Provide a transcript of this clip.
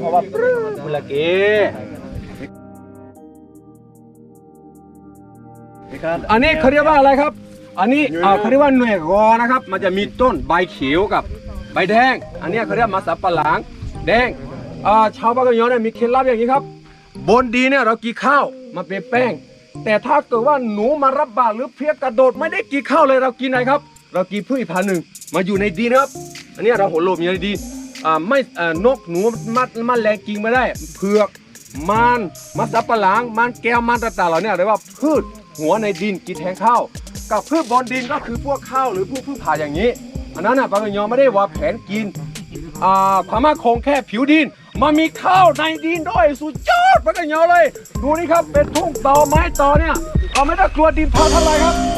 เพราะว่าปรึ้ดบุลเกอันนี้เขาเรียกว่าอะไรครับ อันนี้เขาเรียกว่าหน่วยกอนะครับ มันจะมีต้นใบเขียวกับใบแดง อันนี้เขาเรียกมาสับปะหลังแดงชาวบ้านกยอเนี่ยมีเคล็ดลับอย่างนี้ครับ บนดีเนี่ยเรากินข้าวมาเป็นแป้ง แต่ถ้าเกิดว่าหนูมารับบาหรือเพี้ยกระโดดไม่ได้กินข้าวเลยเรากินอะไรครับ เรากินพืชอีกพันหนึ่งมาอยู่ในดินะครับ อันนี้เราหัวโลมอยู่ในดินอ่า ไม่นกหนูมัดมันแรงกินไม่ได้ เผือกมันมัสับปะหลังมันแก้วมันต่างๆเหล่านี้เรียกว่าพืชหัวในดินกินแทนข้าวกับพืชบนดินก็คือพวกข้าวหรือพวกพืชผักอย่างนี้อันนั้นน่ะปากยอไม่ได้ว่าแผนกินอ่าพม่าคงแค่ผิวดินมามีข้าวในดินด้วยสุดยอดปากยอเลย ดูนี่ครับเป็นทุ่งตอไม้ตอเนี่ยเอาไม่ต้องกลัวดินพังเท่าไหร่ครับ